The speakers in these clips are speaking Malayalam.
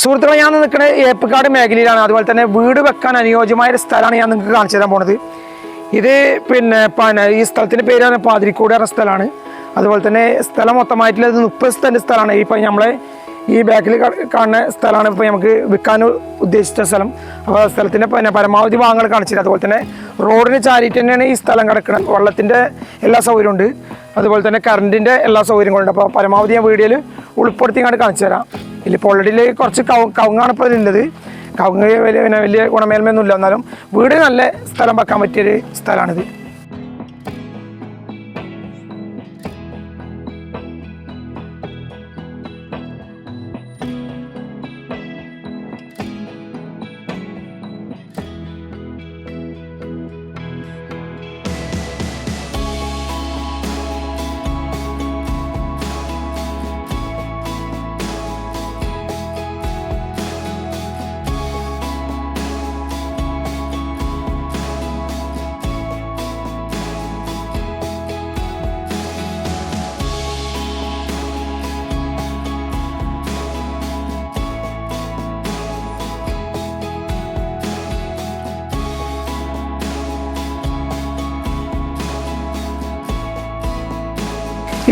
സുഹൃത്തുക്കളെ ഞാൻ നിൽക്കുന്നത് ഏപ്പക്കാട് മേഖലയിലാണ്. അതുപോലെ തന്നെ വീട് വെക്കാൻ അനുയോജ്യമായ ഒരു സ്ഥലമാണ് ഞാൻ നിങ്ങൾക്ക് കാണിച്ചു തരാൻ പോണത്. ഇത് പിന്നെ പിന്നെ ഈ സ്ഥലത്തിന്റെ പേരാണ് പാതിരിക്കോട് എന്ന സ്ഥലമാണ്. അതുപോലെ തന്നെ സ്ഥലം മൊത്തമായിട്ടുള്ളത് മുപ്പത് സെന്റ് സ്ഥലമാണ്. ഇപ്പം നമ്മളെ ഈ ബാക്കിൽ കാണുന്ന സ്ഥലമാണ് ഇപ്പോൾ നമുക്ക് വിൽക്കാൻ ഉദ്ദേശിച്ച സ്ഥലം. അപ്പോൾ സ്ഥലത്തിന്റെ പിന്നെ പരമാവധി ഭാഗങ്ങൾ കാണിച്ചില്ല അതുപോലെ തന്നെ റോഡിന് ചാരിയിട്ട് തന്നെയാണ് ഈ സ്ഥലം കിടക്കുന്നത് വെള്ളത്തിന്റെ എല്ലാ സൗകര്യവും ഉണ്ട്. അതുപോലെ തന്നെ കറണ്ടിന്റെ എല്ലാ സൗകര്യങ്ങളുണ്ട് അപ്പോൾ പരമാവധി ഞാൻ വീഡിയോയിൽ ഉൾപ്പെടുത്തി കണ്ട് കാണിച്ചു തരാം. ഇതിലിപ്പോൾ ഓൾറെഡി കുറച്ച് കവുങ്ങാണ് ഇപ്പോൾ ഇതിലുള്ളത്. കവുങ്ങ് വലിയ വലിയ ഗുണമേന്മയൊന്നും ഇല്ല എന്നാലും വീട് നല്ല സ്ഥലം വെക്കാൻ പറ്റിയൊരു സ്ഥലമാണിത്.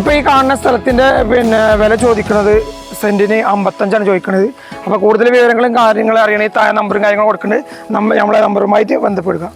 ഇപ്പോൾ ഈ കാണുന്ന സ്ഥലത്തിന്റെ പിന്നെ വില ചോദിക്കുന്നത് സെന്റിന് അമ്പത്തഞ്ചാണ് ചോദിക്കുന്നത്. അപ്പോൾ കൂടുതൽ വിവരങ്ങളും കാര്യങ്ങളും അറിയണമെങ്കിൽ താഴെ നമ്പറും കാര്യങ്ങളും കൊടുക്കുന്നുണ്ട് നമ്മൾ നമ്മളെ നമ്പറുമായിട്ട് ബന്ധപ്പെടുക.